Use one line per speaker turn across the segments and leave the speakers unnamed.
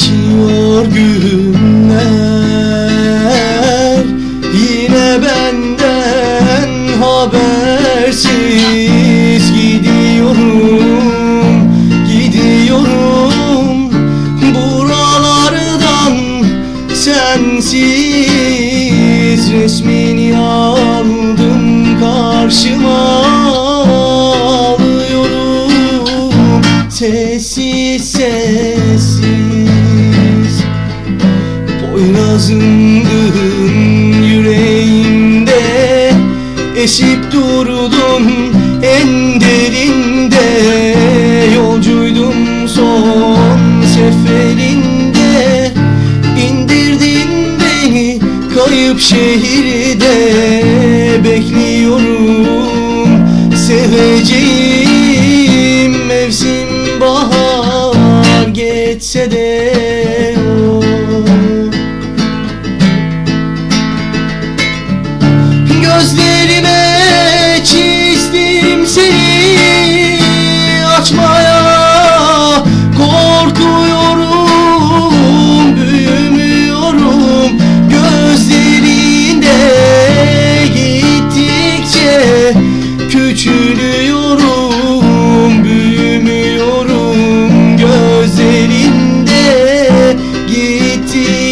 Geçiyor günler. Yine benden habersiz Gidiyorum, gidiyorum. Buralardan sensiz Resmini aldım karşıma Alıyorum. Sessiz Poyrazındın yüreğimde Esip durdun en derinde. Yolcuydum son seferinde İndirdin beni kayıp şehirde. Bekliyorum seveceğim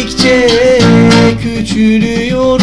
gittikçe küçülüyorum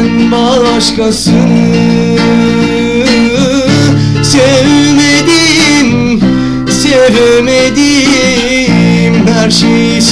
Senden başkasını Sevmedim, sevemedim Her şeyi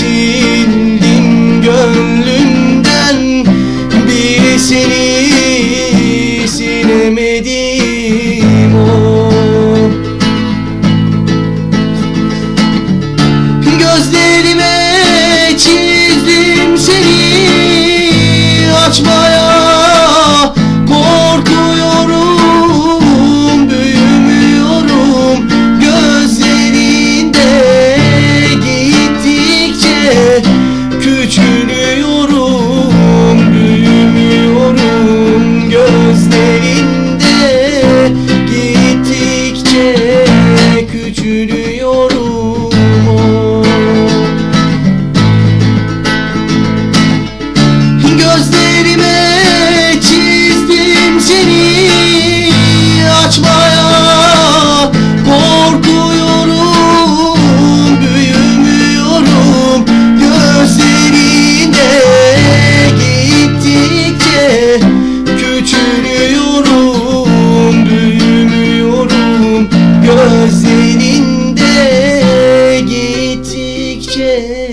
shit.